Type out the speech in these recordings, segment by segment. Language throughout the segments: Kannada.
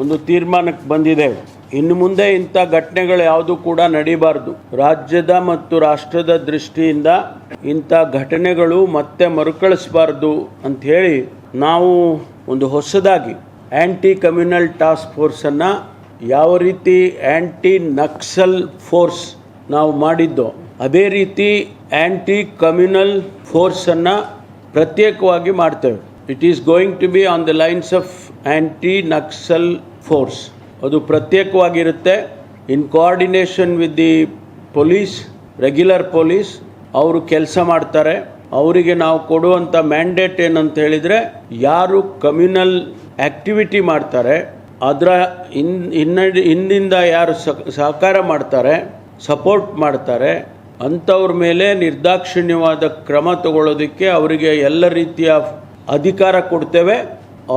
ಒಂದು ತೀರ್ಮಾನಕ್ಕೆ ಬಂದಿದ್ದೇವೆ ಇನ್ನು ಮುಂದೆ ಇಂಥ ಘಟನೆಗಳು ಯಾವುದು ಕೂಡ ನಡೀಬಾರ್ದು. ರಾಜ್ಯದ ಮತ್ತು ರಾಷ್ಟ್ರದ ದೃಷ್ಟಿಯಿಂದ ಇಂಥ ಘಟನೆಗಳು ಮತ್ತೆ ಮರುಕಳಿಸಬಾರ್ದು ಅಂತ ಹೇಳಿ ನಾವು ಒಂದು ಹೊಸದಾಗಿ ಆ್ಯಂಟಿ ಕಮ್ಯುನಲ್ ಟಾಸ್ಕ್ ಫೋರ್ಸನ್ನು ಯಾವ ರೀತಿ ಆ್ಯಂಟಿ ನಕ್ಸಲ್ ಫೋರ್ಸ್ ನಾವು ಮಾಡಿದ್ದೋ, ಅದೇ ರೀತಿ ಆ್ಯಂಟಿ ಕಮ್ಯುನಲ್ ಫೋರ್ಸನ್ನು ಪ್ರತ್ಯೇಕವಾಗಿ ಮಾಡ್ತೇವೆ. It is going to be on the lines of anti Naxal force ಅದು ಪ್ರತ್ಯೇಕವಾಗಿರುತ್ತೆ. In coordination with the police regular police ಅವರು ಕೆಲಸ ಮಾಡ್ತಾರೆ. ಅವರಿಗೆ ನಾವು ಕೊಡುವಂಥ ಮ್ಯಾಂಡೇಟ್ ಏನಂತ ಹೇಳಿದರೆ, ಯಾರು ಕಮ್ಯುನಲ್ ಆ್ಯಕ್ಟಿವಿಟಿ ಮಾಡ್ತಾರೆ, ಅದರ ಇನ್ ಹಿಂದಿಂದ ಯಾರು ಸಹ್- ಸಹಕಾರ ಮಾಡ್ತಾರೆ ಸಪೋರ್ಟ್ ಮಾಡ್ತಾರೆ, ಅಂಥವ್ರ ಮೇಲೆ ನಿರ್ದಾಕ್ಷಿಣ್ಯವಾದ ಕ್ರಮ ತಗೊಳ್ಳೋದಕ್ಕೆ ಅವರಿಗೆ ಎಲ್ಲ ರೀತಿಯ ಅಧಿಕಾರ ಕೊಡ್ತೇವೆ.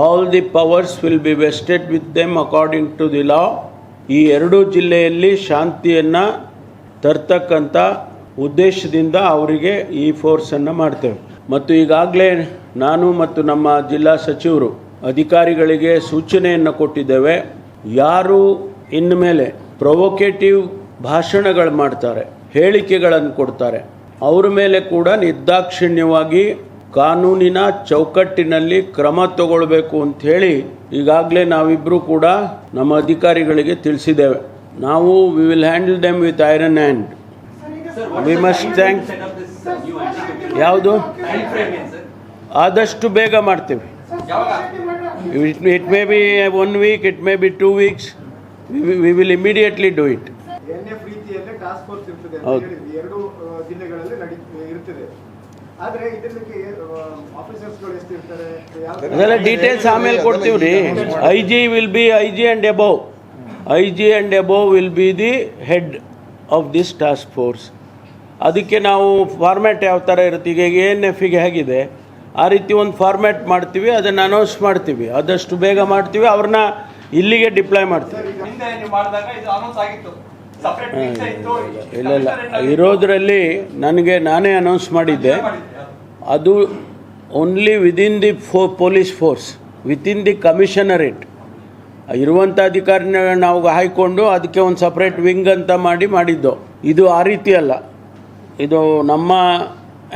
All the powers will be vested with them according to the law ಈ ಎರಡೂ ಜಿಲ್ಲೆಯಲ್ಲಿ ಶಾಂತಿಯನ್ನು ತರ್ತಕ್ಕಂಥ ಉದ್ದೇಶದಿಂದ ಅವರಿಗೆ ಈ ಫೋರ್ಸನ್ನು ಮಾಡ್ತೇವೆ. ಮತ್ತು ಈಗಾಗಲೇ ನಾನು ಮತ್ತು ನಮ್ಮ ಜಿಲ್ಲಾ ಸಚಿವರು ಅಧಿಕಾರಿಗಳಿಗೆ ಸೂಚನೆಯನ್ನು ಕೊಟ್ಟಿದ್ದೇವೆ. ಯಾರು ಇನ್ನು ಮೇಲೆ ಪ್ರೊವೊಕೇಟಿವ್ ಭಾಷಣಗಳು ಮಾಡ್ತಾರೆ ಹೇಳಿಕೆಗಳನ್ನು ಕೊಡ್ತಾರೆ, ಅವರ ಮೇಲೆ ಕೂಡ ನಿರ್ದಾಕ್ಷಿಣ್ಯವಾಗಿ ಕಾನೂನಿನ ಚೌಕಟ್ಟಿನಲ್ಲಿ ಕ್ರಮ ತಗೊಳ್ಬೇಕು ಅಂತ ಹೇಳಿ ಈಗಾಗಲೇ ನಾವಿಬ್ಬರೂ ಕೂಡ ನಮ್ಮ ಅಧಿಕಾರಿಗಳಿಗೆ ತಿಳಿಸಿದ್ದೇವೆ. ನಾವು we will handle them with iron hand we must thank ಯಾವುದು? ಆದಷ್ಟು ಬೇಗ ಮಾಡ್ತೇವೆ. It it may be one week it may be two weeks we will immediately do it ಹೌದು. ಅದೆಲ್ಲ ಡೀಟೇಲ್ಸ್ ಆಮೇಲೆ ಕೊಡ್ತೀವಿ ರೀ I G will be I G and above I G and above will be the head of this task force ಅದಕ್ಕೆ ನಾವು ಫಾರ್ಮ್ಯಾಟ್ ಯಾವ ಥರ ಇರುತ್ತೆ? ಈಗ ಏನು ಎಫ್ ಎಫಿಗೆ ಹೇಗಿದೆ. ಆ ರೀತಿ ಒಂದು ಫಾರ್ಮ್ಯಾಟ್ ಮಾಡ್ತೀವಿ ಅದನ್ನು ಅನೌನ್ಸ್ ಮಾಡ್ತೀವಿ. ಆದಷ್ಟು ಬೇಗ ಮಾಡ್ತೀವಿ ಅವ್ರನ್ನ ಇಲ್ಲಿಗೆ ಡಿಪ್ಲಾಯ್ ಮಾಡ್ತೀವಿ. ಇಲ್ಲ ಇಲ್ಲ. ಇರೋದ್ರಲ್ಲಿ ನನಗೆ ನಾನೇ ಅನೌನ್ಸ್ ಮಾಡಿದ್ದೆ. ಅದು only within the flow police force within the commissionerate ಇರುವಂಥ ಅಧಿಕಾರಿನ ನಾವು ಹಾಯ್ಕೊಂಡು ಅದಕ್ಕೆ ಒಂದು ಸಪ್ರೇಟ್ ವಿಂಗ್ ಅಂತ ಮಾಡಿ ಮಾಡಿದ್ದು. ಇದು ಆ ರೀತಿ ಅಲ್ಲ. ಇದು ನಮ್ಮ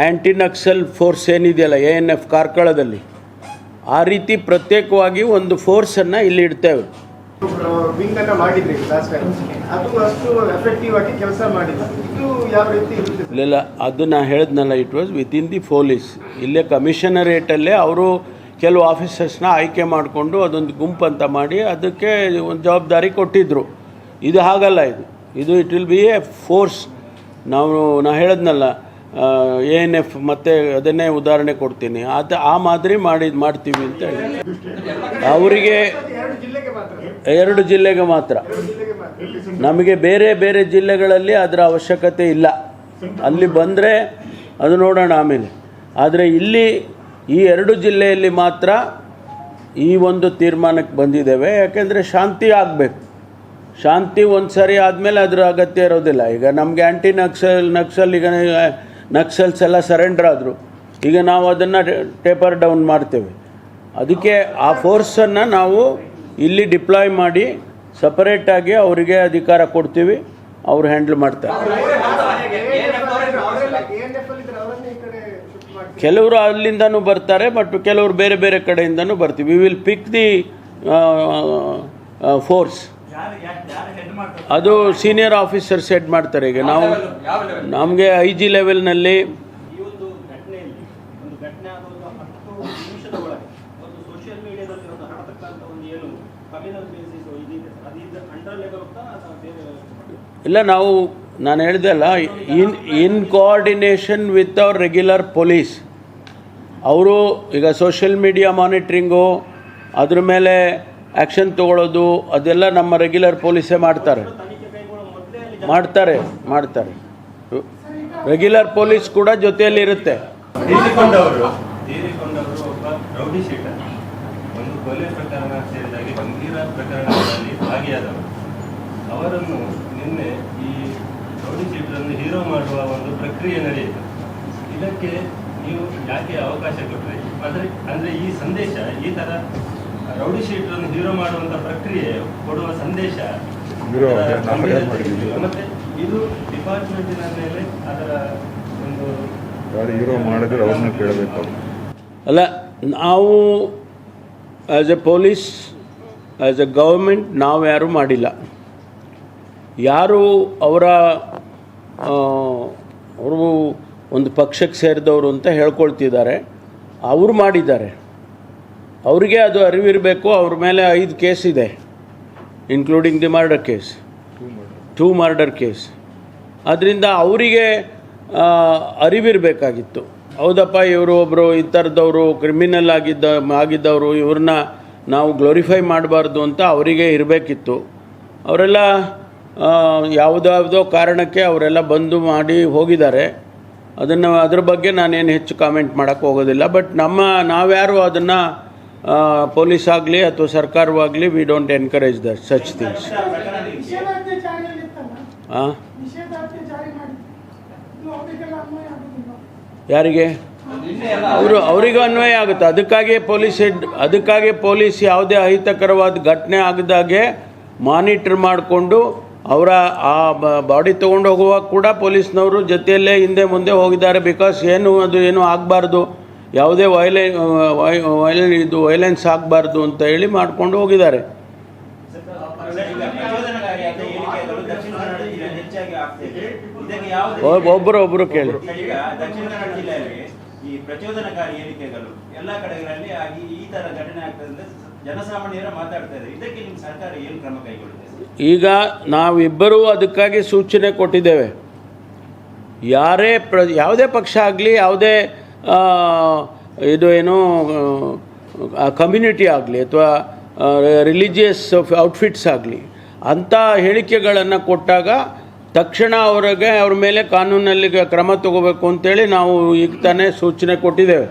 ಆ್ಯಂಟಿ ನಕ್ಸಲ್ ಫೋರ್ಸ್ ಏನಿದೆಯಲ್ಲ ಎ ಎನ್ ಎಫ್ ಕಾರ್ಕಳದಲ್ಲಿ ಆ ರೀತಿ ಪ್ರತ್ಯೇಕವಾಗಿ ಒಂದು ಫೋರ್ಸನ್ನು ಇಲ್ಲಿ ಇಡ್ತೇವೆ. ವಿಂಗ್ ಅನ್ನ ಮಾಡಿದ್ರಿ ಲಾಸ್ಟ್ ಟೈಮ್ ಅದು ಅಷ್ಟು ಎಫೆಕ್ಟಿವ್ ಆಗಿ ಕೆಲಸ ಮಾಡಿಲ್ಲ. ಇದು ಇಲ್ಲ ನಾನು ಹೇಳಿದ್ನಲ್ಲ it was within the police ಇಲ್ಲೇ ಕಮಿಷನರೇಟಲ್ಲೇ ಅವರು ಕೆಲವು ಆಫೀಸರ್ಸ್ನ ಆಯ್ಕೆ ಮಾಡಿಕೊಂಡು ಅದೊಂದು ಗುಂಪು ಅಂತ ಮಾಡಿ ಅದಕ್ಕೆ ಒಂದು ಜವಾಬ್ದಾರಿ ಕೊಟ್ಟಿದ್ದರು ಇದು ಹಾಗಲ್ಲ ಇದು. ಇದು it will be a force ನಾವು, ನಾ ಹೇಳಿದ್ನಲ್ಲ ಎ ಎನ್ ಎಫ್ ಮತ್ತೆ ಅದನ್ನೇ ಉದಾಹರಣೆ ಕೊಡ್ತೀನಿ. ಅದು ಆ ಮಾದರಿ ಮಾಡಿ, ಮಾಡ್ತೀವಿ ಅಂತ ಹೇಳಿ. ಅವರಿಗೆ ಎರಡು ಜಿಲ್ಲೆಗೆ ಮಾತ್ರ. ನಮಗೆ ಬೇರೆ ಬೇರೆ ಜಿಲ್ಲೆಗಳಲ್ಲಿ ಅದರ ಅವಶ್ಯಕತೆ ಇಲ್ಲ. ಅಲ್ಲಿ ಬಂದರೆ ಅದು ನೋಡೋಣ ಆಮೇಲೆ. ಆದರೆ ಇಲ್ಲಿ ಈ ಎರಡು ಜಿಲ್ಲೆಯಲ್ಲಿ ಮಾತ್ರ ಈ ಒಂದು ತೀರ್ಮಾನಕ್ಕೆ ಬಂದಿದ್ದೇವೆ. ಯಾಕೆಂದರೆ ಶಾಂತಿ ಆಗಬೇಕು. ಶಾಂತಿ ಒಂದು ಸರಿ ಆದಮೇಲೆ ಅದರ ಅಗತ್ಯ ಇರೋದಿಲ್ಲ. ಈಗ ನಮಗೆ ಆ್ಯಂಟಿ ನಕ್ಸಲ್ ನಕ್ಸಲ್ ಈಗ ನಕ್ಸಲ್ಸ್ ಎಲ್ಲ ಸರೆಂಡರ್ ಆದರು. ಈಗ ನಾವು ಅದನ್ನು ಟೇಪರ್ ಡೌನ್ ಮಾಡ್ತೇವೆ. ಅದಕ್ಕೆ ಆ ಫೋರ್ಸನ್ನು ನಾವು ಇಲ್ಲಿ ಡಿಪ್ಲಾಯ್ ಮಾಡಿ ಸಪರೇಟಾಗಿ ಅವರಿಗೆ ಅಧಿಕಾರ ಕೊಡ್ತೀವಿ. ಅವ್ರು ಹ್ಯಾಂಡಲ್ ಮಾಡ್ತಾರೆ. ಕೆಲವರು ಅಲ್ಲಿಂದನೂ ಬರ್ತಾರೆ ಬಟ್ ಕೆಲವರು ಬೇರೆ ಬೇರೆ ಕಡೆಯಿಂದನೂ ಬರ್ತೀವಿ. We will pick the force ಅದು ಸೀನಿಯರ್ ಆಫೀಸರ್ ಸೆಟ್ ಮಾಡ್ತಾರೆ ಈಗ. ನಾವು ನಮಗೆ ಐ ಜಿ ಲೆವೆಲ್ನಲ್ಲಿ ಇಲ್ಲ ನಾವು ನಾನು ಹೇಳಿದೆ ಅಲ್ಲ in in coordination with our regular police ಅವರು ಈಗ ಸೋಷಿಯಲ್ ಮೀಡಿಯಾ ಮಾನಿಟ್ರಿಂಗು ಅದ್ರ ಮೇಲೆ ಆ್ಯಕ್ಷನ್ ತಗೊಳ್ಳೋದು ಅದೆಲ್ಲ ನಮ್ಮ ರೆಗ್ಯುಲರ್ ಪೊಲೀಸೇ ಮಾಡ್ತಾರೆ. ಮಾಡ್ತಾರೆ ಮಾಡ್ತಾರೆ. ರೆಗ್ಯುಲರ್ ಪೊಲೀಸ್ ಕೂಡ ಜೊತೆಯಲ್ಲಿ ಇರುತ್ತೆ. ಅವರನ್ನು ನಿನ್ನೆ ಈ ರೌಡಿ ಶೀಟರನ್ನು ಹೀರೋ ಮಾಡುವ ಒಂದು ಪ್ರಕ್ರಿಯೆ ನಡೆಯಿತು. ಇದಕ್ಕೆ ನೀವು ಯಾಕೆ ಅವಕಾಶ ಕೊಟ್ಟರೆ ಅಂದ್ರೆ, ಅಂದರೆ ಈ ಸಂದೇಶ ಈ ಥರ ರೌಡಿ ಶೀಟರನ್ನು ಹೀರೋ ಮಾಡುವಂತ ಪ್ರಕ್ರಿಯೆ ಕೊಡುವ ಸಂದೇಶ? ಮತ್ತೆ ಇದು ಡಿಪಾರ್ಟ್ಮೆಂಟಿನ ಮೇಲೆ ಅದರ ಒಂದು ಯಾರು ಹೀರೋ ಮಾಡಿದ್ರೆ ಅವ್ರನ್ನ ಕೇಳಬೇಕು ಅಲ್ಲ ನಾವು as a police as a government ನಾವು ಯಾರೂ ಮಾಡಿಲ್ಲ. ಯಾರು ಅವರ ಅವರು ಒಂದು ಪಕ್ಷಕ್ಕೆ ಸೇರಿದವರು ಅಂತ ಹೇಳ್ಕೊಳ್ತಿದ್ದಾರೆ. ಅವರು ಮಾಡಿದ್ದಾರೆ. ಅವರಿಗೆ ಅದು ಅರಿವಿರಬೇಕು ಅವ್ರ ಮೇಲೆ ಐದು ಕೇಸ್ ಇದೆ including the murder case two murder case ಅದರಿಂದ ಅವರಿಗೆ ಅರಿವಿರಬೇಕಾಗಿತ್ತು. ಹೌದಪ್ಪ ಇವರು ಒಬ್ಬರು ಈ ಥರದವರು ಕ್ರಿಮಿನಲ್ ಆಗಿದ್ದ ಆಗಿದ್ದವರು ಇವ್ರನ್ನ ನಾವು ಗ್ಲೋರಿಫೈ ಮಾಡಬಾರ್ದು ಅಂತ ಅವರಿಗೆ ಇರಬೇಕಿತ್ತು. ಅವರೆಲ್ಲ ಯಾವುದ್ಯಾವುದೋ ಯಾವುದಾವುದೋ ಕಾರಣಕ್ಕೆ ಅವರೆಲ್ಲ ಬಂದು ಮಾಡಿ ಹೋಗಿದ್ದಾರೆ. ಅದನ್ನು ಅದ್ರ ಬಗ್ಗೆ ನಾನೇನು ಹೆಚ್ಚು ಕಾಮೆಂಟ್ ಮಾಡೋಕ್ಕೆ ಹೋಗೋದಿಲ್ಲ. ಬಟ್ ನಮ್ಮ ನಾವ್ಯಾರು ಅದನ್ನು ಪೊಲೀಸ್ ಆಗಲಿ ಅಥವಾ ಸರ್ಕಾರವಾಗಲಿ we don't encourage the such things ಹಾಂ ಯಾರಿಗೆ? ಅವರು ಅವರಿಗೂ ಅನ್ವಯ ಆಗುತ್ತೆ. ಅದಕ್ಕಾಗಿ ಪೊಲೀಸ್ ಹೆಡ್, ಅದಕ್ಕಾಗಿ ಪೊಲೀಸ್ ಯಾವುದೇ ಅಹಿತಕರವಾದ ಘಟನೆ ಆಗದಾಗೆ ಮಾನಿಟರ್ ಮಾಡಿಕೊಂಡು ಅವರ ಆ ಬಾಡಿ ತೊಗೊಂಡು ಹೋಗುವಾಗ ಕೂಡ ಪೊಲೀಸ್ನವರು ಜೊತೆಯಲ್ಲೇ ಹಿಂದೆ ಮುಂದೆ ಹೋಗಿದ್ದಾರೆ. ಬಿಕಾಸ್ ಏನು ಅದು ಏನು ಆಗಬಾರ್ದು. ಯಾವುದೇ ವೈಲೈನ್ ವೈಲೈನ್ ಇದು ವೈಲೆನ್ಸ್ ಆಗಬಾರ್ದು ಅಂತ ಹೇಳಿ ಮಾಡಿಕೊಂಡು ಹೋಗಿದ್ದಾರೆ. ಒಬ್ಬರೊಬ್ಬರು ಕೇಳಿ. ಈಗ ನಾವಿಬ್ಬರೂ ಅದಕ್ಕಾಗಿ ಸೂಚನೆ ಕೊಟ್ಟಿದ್ದೇವೆ. ಯಾರೇ ಪ್ರ, ಯಾವುದೇ ಪಕ್ಷ ಆಗಲಿ, ಯಾವುದೇ ಇದು ಏನು ಕಮ್ಯುನಿಟಿ ಆಗಲಿ ಅಥವಾ ರಿಲಿಜಿಯಸ್ ಔಟ್ಫಿಟ್ಸ್ ಆಗಲಿ ಅಂಥ ಹೇಳಿಕೆಗಳನ್ನು ಕೊಟ್ಟಾಗ ತಕ್ಷಣ ಅವರಿಗೆ ಅವ್ರ ಮೇಲೆ ಕಾನೂನಲ್ಲಿ ಕ್ರಮ ತಗೋಬೇಕು ಅಂತೇಳಿ ನಾವು ಈಗ ತಾನೇ ಸೂಚನೆ ಕೊಟ್ಟಿದ್ದೇವೆ.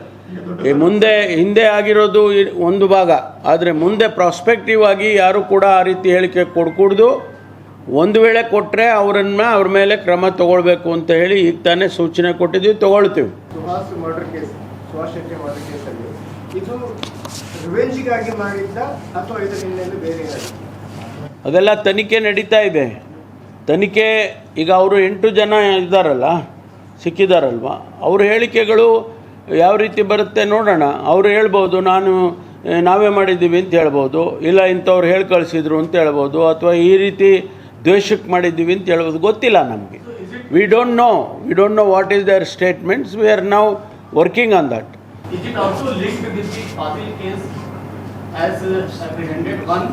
ಈ ಮುಂದೆ, ಹಿಂದೆ ಆಗಿರೋದು ಒಂದು ಭಾಗ. ಆದರೆ ಮುಂದೆ ಪ್ರಾಸ್ಪೆಕ್ಟಿವ್ ಆಗಿ ಯಾರು ಕೂಡ ಆ ರೀತಿ ಹೇಳಿಕೆ ಕೊಡ್ಕೂಡ್ದು ಒಂದು ವೇಳೆ ಕೊಟ್ಟರೆ ಅವರನ್ನ ಅವ್ರ ಮೇಲೆ ಕ್ರಮ ತಗೊಳ್ಬೇಕು ಅಂತ ಹೇಳಿ ಈಗ ತಾನೇ ಸೂಚನೆ ಕೊಟ್ಟಿದ್ದೀವಿ ತಗೊಳ್ತೀವಿ. ಅದೆಲ್ಲ ತನಿಖೆ ನಡೀತಾ ಇದೆ. ತನಿಖೆ ಈಗ ಅವರು ಎಂಟು ಜನ ಇದ್ದಾರಲ್ಲ ಸಿಕ್ಕಿದಾರಲ್ವ? ಅವ್ರ ಹೇಳಿಕೆಗಳು ಯಾವ ರೀತಿ ಬರುತ್ತೆ ನೋಡೋಣ. ಅವರು ಹೇಳ್ಬೋದು ನಾನು ನಾವೇ ಮಾಡಿದ್ದೀವಿ ಅಂತ ಹೇಳ್ಬೋದು. ಇಲ್ಲ ಇಂಥವ್ರು ಹೇಳಿ ಕಳಿಸಿದ್ರು ಅಂತ ಹೇಳ್ಬೋದು. ಅಥವಾ ಈ ರೀತಿ ದ್ವೇಷಕ್ಕೆ ಮಾಡಿದ್ದೀವಿ ಅಂತ ಹೇಳ್ಬೋದು ಗೊತ್ತಿಲ್ಲ ನಮಗೆ we don't know we don't know what is their statements we are now working on that Is it also linked with the Fadil case as uh, apprehended? One.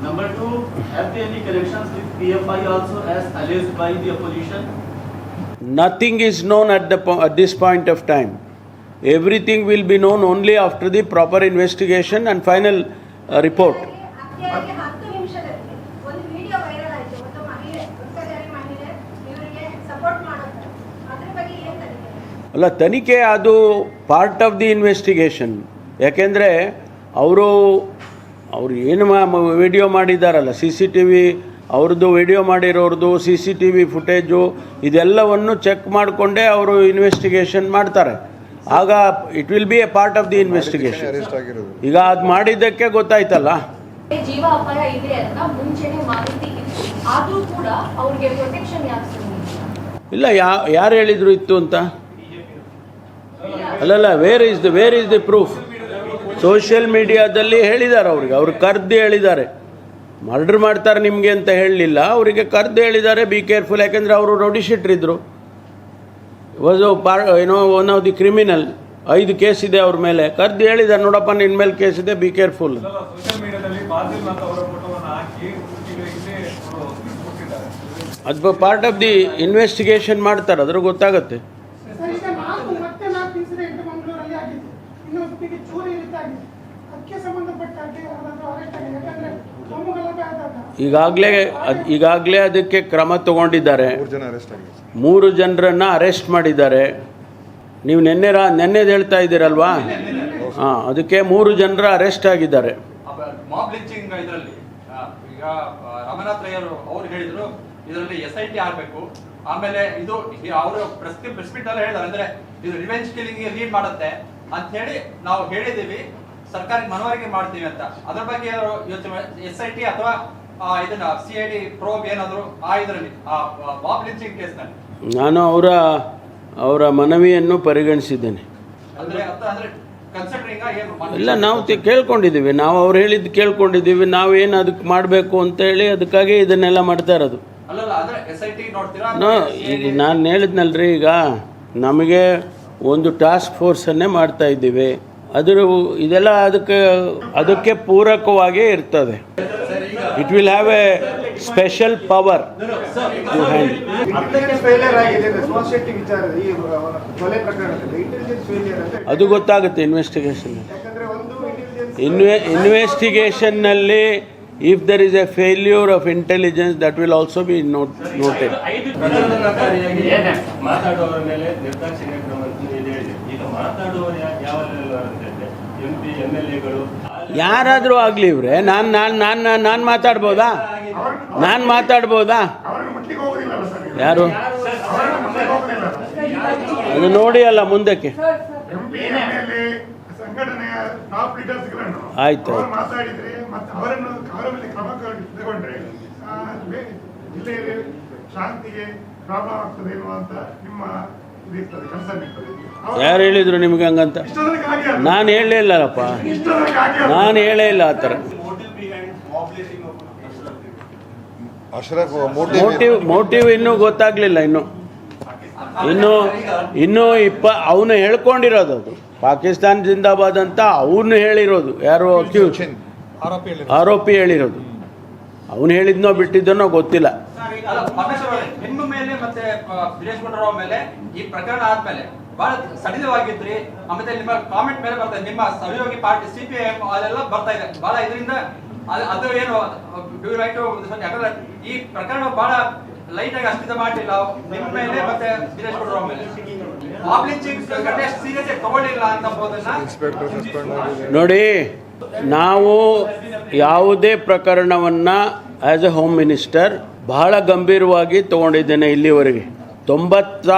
Number two, have there any connections with PFI also as alleged by the opposition? Nothing is known at, the, po- at this point of time. Everything will be known only after the proper investigation and final uh, report. ಅಲ್ಲ ತನಿಖೆ ಅದು ಪಾರ್ಟ್ ಆಫ್ ದಿ ಇನ್ವೆಸ್ಟಿಗೇಷನ್ ಯಾಕೆಂದರೆ ಅವರು ಅವರು ಏನು ವಿಡಿಯೋ ಮಾಡಿದ್ದಾರಲ್ಲ ಸಿ ಸಿ ಟಿ ವಿ ಅವ್ರದ್ದು video ಮಾಡಿರೋರ್ದು C C T V footage ಇದೆಲ್ಲವನ್ನು ಚೆಕ್ ಮಾಡಿಕೊಂಡೇ ಅವರು ಇನ್ವೆಸ್ಟಿಗೇಷನ್ ಮಾಡ್ತಾರೆ. ಆಗ it will be a part of the investigation ಈಗ ಅದು ಮಾಡಿದ್ದಕ್ಕೆ ಗೊತ್ತಾಯ್ತಲ್ಲ? ಜೀವ ಅಪಾಯ ಇದೆ ಅಂತ ಮುಂಚೆನೆ ಮಾಹಿತಿ ಇತ್ತು. ಆದ್ರೂ ಕೂಡ ಅವ್ರಿಗೆ ಪ್ರೊಟೆಕ್ಷನ್ ಯಾಕೆ ಸಿಗಲಿಲ್ಲ? ಇಲ್ಲ ಯಾ ಯಾರು ಹೇಳಿದ್ರು ಇತ್ತು ಅಂತ? ಅಲ್ಲಲ್ಲ where is the where is the proof social ಮೀಡಿಯಾದಲ್ಲಿ ಹೇಳಿದ್ದಾರೆ ಅವ್ರಿಗೆ ಅವ್ರು ಕರೆದು ಹೇಳಿದ್ದಾರೆ. ಮರ್ಡರ್ ಮಾಡ್ತಾರೆ ನಿಮಗೆ ಅಂತ ಹೇಳಲಿಲ್ಲ ಅವರಿಗೆ ಕರ್ದು ಹೇಳಿದ್ದಾರೆ ಬಿ ಕೇರ್ಫುಲ್ ಯಾಕೆಂದರೆ ಅವರು ರೌಡಿ ಶೀಟ್ರಿದ್ರು ವಾಸ್ ಪಾರ್ ಏನೋ ಒನ್ ಆಫ್ ದಿ ಕ್ರಿಮಿನಲ್ ಐದು ಕೇಸ್ ಇದೆ ಅವ್ರ ಮೇಲೆ ಕರ್ದು ಹೇಳಿದ್ದಾರೆ ನೋಡಪ್ಪ ನಿನ್ನ ಮೇಲೆ ಕೇಸ್ ಇದೆ ಬಿ ಕೇರ್ಫುಲ್ ಅದು ಪಾರ್ಟ್ ಆಫ್ ದಿ ಇನ್ವೆಸ್ಟಿಗೇಷನ್ ಮಾಡ್ತಾರೆ ಅದ್ರ ಗೊತ್ತಾಗುತ್ತೆ. ಈಗ ನಾಲ್ಕು ದಿವಸದ ಎಂಟು ಮಂಗಳೂರಲ್ಲಿ ಆಗಿದೆ ಇನ್ನೊಬ್ಬರಿಗೆ ಚೂರಿ ರೀತಿ ಆಗಿದೆ ಅದಕ್ಕೆ ಸಂಬಂಧಪಟ್ಟ ಹಾಗೆ ಅವರದ್ದು ಅರೆಸ್ಟ್ ಆಗಿದೆ ಯಾಕಂದ್ರೆ ಈಗಾಗಲೇ ಈಗಾಗಲೇ ಅದಕ್ಕೆ ಕ್ರಮ ತಗೊಂಡಿದ್ದಾರೆ. ಮೂರು ಜನರನ್ನು ಅರೆಸ್ಟ್ ಆಗಿದೆ ಮೂರು ಜನರನ್ನ ಅರೆಸ್ಟ್ ಮಾಡಿದ್ದಾರೆ. ನೀವು ನಿನ್ನೆ ರಾ ನೆನ್ನೆದು ಹೇಳ್ತಾ ಇದ್ದೀರಲ್ವಾ? ಹಾಂ ಅದಕ್ಕೆ ಮೂರು ಜನರ ಅರೆಸ್ಟ್ ಆಗಿದ್ದಾರೆ. ಮಾಬ್ ಲಿಂಚಿಂಗ್ ಇದರಲ್ಲಿ ಎಸ್ ಐ ಟಿ ಆಗ್ಬೇಕು ಆಮೇಲೆ ಇದು ಅವರು ಪ್ರೆಸ್ ಪ್ರೆಸ್ ಮೀಟ್ ಅಲ್ಲಿ ಹೇಳಿದಾರೆ. ಅಂದ್ರೆ ಇದು ರಿವೆಂಜ್ ಕಿಲಿಂಗ್ ಲೀಡ್ ಮಾಡುತ್ತೆ ಅಂತ ಹೇಳಿ ನಾವು ಹೇಳಿದೀವಿ. ಸರ್ಕಾರಕ್ಕೆ ಮನವರಿಕೆ ಮಾಡ್ತೀವಿ ಅಂತ. ಅದ್ರ ಬಗ್ಗೆ ಏನಾದ್ರು ಯೋಚನೆ ಎಸ್ ಐ ಟಿ ಅಥವಾ ಇದನ್ನ ಸಿ ಐ ಡಿ ಪ್ರೋಬ್ ಏನಾದ್ರು ಆ ಇದರಲ್ಲಿ ಆ ಬಾಬ್ ಲಿಂಚಿಂಗ್ ಕೇಸ್ನಲ್ಲಿ ನಾನು ಅವರ ಅವರ ಮನವಿಯನ್ನು ಪರಿಗಣಿಸಿದ್ದೇನೆ. ಅಂದ್ರೆ ಅಂದ್ರೆ ಇಲ್ಲ ನಾವು ಕೇಳ್ಕೊಂಡಿದ್ದೀವಿ. ನಾವು ಅವ್ರು ಹೇಳಿದ್ದು ಕೇಳ್ಕೊಂಡಿದ್ದೀವಿ. ಏನು ಅದಕ್ಕೆ ಮಾಡಬೇಕು ಅಂತೇಳಿ ಅದಕ್ಕಾಗಿ ಇದನ್ನೆಲ್ಲ ಮಾಡ್ತಾ ಇರೋದು. ಈಗ ನಾನು ಹೇಳಿದ್ನಲ್ರಿ ಈಗ ನಮಗೆ ಒಂದು ಟಾಸ್ಕ್ ಫೋರ್ಸನ್ನೇ ಮಾಡ್ತಾ ಇದ್ದೀವಿ. ಅದರ ಇದೆಲ್ಲ ಅದಕ್ಕೆ ಅದಕ್ಕೆ ಪೂರಕವಾಗೇ ಇರ್ತದೆ. It will have a special power to ಅದು ಗೊತ್ತಾಗುತ್ತೆ ಇನ್ವೆಸ್ಟಿಗೇಷನ್ ಯಾಕಂದ್ರೆ ಒಂದು ಇಂಟೆಲಿಜೆನ್ಸ್ ಇನ್ವೆ ಇನ್ವೆಸ್ಟಿಗೇಷನ್ನಲ್ಲಿ ಅಂತ ಇದು ಹೇಳಿದೆ ಈಗ ಮಾತಾಡುವವರು ಯಾ- ಯಾವಲ್ಲೆಲ್ಲ ಅಂತಂದ್ರೆ ಎಂ ಪಿ ಎಂ ಎಲ್ ಎಗಳು ಯಾರಾದರೂ ಆಗಲಿ ಇವ್ರೆ, ನಾನು ನಾನು ನಾನು ನಾನು ಮಾತಾಡ್ಬೋದಾ? ನಾನು ಮಾತಾಡ್ಬೋದಾ? ಯಾರು? ಅದು ನೋಡಿ ಅಲ್ಲ ಮುಂದಕ್ಕೆ. ಟಾಪ್ ಲೀಡರ್ಸ್ಗಳನ್ನು ಆಯ್ತು ಅವರು ಆಯ್ತು. ಮಾತಾಡಿದ್ರೆ ಮತ್ತೆ ಅವರನ್ನು ಅವರ ಮೇಲೆ ಕ್ರಮ ತಗೊಂಡ್ರೆ ಆ, ಬೇ- ಜಿಲ್ಲೆಯಲ್ಲಿ ಶಾಂತಿಗೆ ಪ್ರಾಬ್ಲಮ್ ಆಗ್ತದೆ ಎನ್ನುವಂತ ನಿಮ್ಮ ಇದಿರ್ತದೆ ಕನ್ಸರ್ನ್ ಇರ್ತದೆ. ಯಾರು ಹೇಳಿದ್ರು ನಿಮ್ಗೆ ಹಂಗಂತ. ನಾನು ಹೇಳಲೇ ಇಲ್ಲಪ್ಪ. ನಾನು ಹೇಳೇ ಇಲ್ಲ ಆ ಥರ. ಅಶ್ರಫ್ ಮೋಟಿವ್ ಮೋಟಿವ್ ಇನ್ನೂ ಗೊತ್ತಾಗ್ಲಿಲ್ಲ ಇನ್ನು. ಇನ್ನು ಇನ್ನು ಇಪ್ಪ ಅವನು ಹೇಳ್ಕೊಂಡಿರೋದು ಅದು. ಪಾಕಿಸ್ತಾನ ಜಿಂದಾಬಾದ್ ಅಂತ ಅವನು ಹೇಳಿರೋದು. ಯಾರು ಅಕ್ಯೂಸ್ ಆರೋಪಿ ಹೇಳಿರೋದು. ಅವನು ಹೇಳಿದ್ನೋ ಬಿಟ್ಟಿದ್ದನೋ ಗೊತ್ತಿಲ್ಲ. ನಿಮ್ಮ ಮೇಲೆ ಮತ್ತೆ ದಿನೇಶ್ ಗುಂಡೂರಾವ್ ಮೇಲೆ ಈ ಪ್ರಕರಣ ಆದ್ಮೇಲೆ ಬಹಳ ಸಡಿಲವಾಗಿದ್ರಿ ಆಮೇಲೆ ನಿಮ್ಮ ಕಾಮೆಂಟ್ ಮೇಲೆ ಬರ್ತಾ ಇದೆ. ನಿಮ್ಮ ಸಹಯೋಗಿ ಪಾರ್ಟಿ ಸಿಪಿಎಂ ಅದೆಲ್ಲ ಬರ್ತಾ ಇದೆ. ಬಹಳ ಇದರಿಂದ ಅದು- ಏನು ಡ್ಯೂ ರೈಟ್ ಯಾಕಂದ್ರೆ ಈ ಪ್ರಕರಣ ಬಹಳ ಲೈಟ್ ಆಗಿ ಅಷ್ಟಿದ ಮಾಡಿಲ್ಲ ನಿಮ್ಮ ಮೇಲೆ ಮತ್ತೆ ದಿನೇಶ್ ಗುಂಡೂರಾವ್ ಮೇಲೆ. ನೋಡಿ ನಾವು ಯಾವುದೇ ಪ್ರಕರಣವನ್ನು ಆ್ಯಸ್ ಎ ಹೋಮ್ ಮಿನಿಸ್ಟರ್ ಬಹಳ ಗಂಭೀರವಾಗಿ ತಗೊಂಡಿದ್ದೇನೆ ಇಲ್ಲಿವರೆಗೆ. ತೊಂಬತ್ತ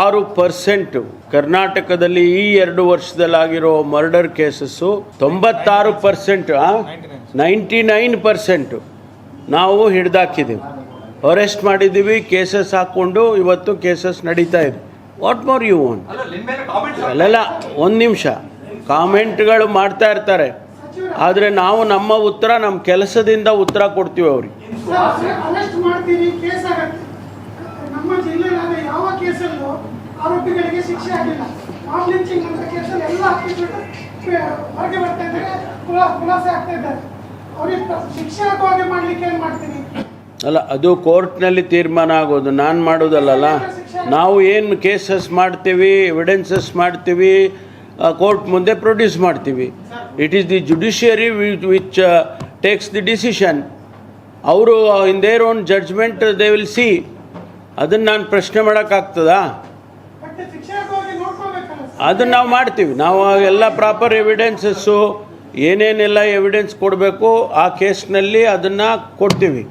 ಆರು ಪರ್ಸೆಂಟ್ ಕರ್ನಾಟಕದಲ್ಲಿ ಈ ಎರಡು ವರ್ಷದಲ್ಲಾಗಿರೋ ಮರ್ಡರ್ ಕೇಸಸ್ಸು ತೊಂಬತ್ತಾರು ಪರ್ಸೆಂಟ್ ನೈಂಟಿ ನೈನ್ ಪರ್ಸೆಂಟು ನಾವು ಹಿಡ್ದಾಕಿದ್ದೀವಿ. ಅರೆಸ್ಟ್ ಮಾಡಿದ್ದೀವಿ ಕೇಸಸ್ ಹಾಕ್ಕೊಂಡು ಇವತ್ತು ಕೇಸಸ್ ನಡೀತಾ ಇದೆ. ವಾಟ್ ಮೋರ್ ಯು ಓನ್ ಅಲ್ಲಲ್ಲ ಒಂದು ನಿಮಿಷ. ಕಾಮೆಂಟ್ಗಳು ಮಾಡ್ತಾ ಇರ್ತಾರೆ. ಆದರೆ ನಾವು ನಮ್ಮ ಉತ್ತರ ನಮ್ಮ ಕೆಲಸದಿಂದ ಉತ್ತರ ಕೊಡ್ತೀವಿ ಅವ್ರಿಗೆ. ಅಲ್ಲ ಅದು ಕೋರ್ಟ್ನಲ್ಲಿ ತೀರ್ಮಾನ ಆಗೋದು. ನಾನು ಮಾಡೋದಲ್ಲಲ್ಲ? ನಾವು ಏನು ಕೇಸಸ್ ಮಾಡ್ತೀವಿ ಎವಿಡೆನ್ಸಸ್ ಮಾಡ್ತೀವಿ ಕೋರ್ಟ್ ಮುಂದೆ ಪ್ರೊಡ್ಯೂಸ್ ಮಾಡ್ತೀವಿ. It is the judiciary which takes the decision ಅವರು in their own judgment they will see ಅದನ್ನು ನಾನು ಪ್ರಶ್ನೆ ಮಾಡೋಕ್ಕಾಗ್ತದಾ. ಅದನ್ನು ನಾವು ಮಾಡ್ತೀವಿ. ನಾವು ಎಲ್ಲ ಪ್ರಾಪರ್ ಎವಿಡೆನ್ಸಸ್ಸು ಏನೇನೆಲ್ಲ ಎವಿಡೆನ್ಸ್ ಕೊಡಬೇಕು, ಆ ಕೇಸ್ನಲ್ಲಿ ಅದನ್ನು ಕೊಡ್ತೀವಿ.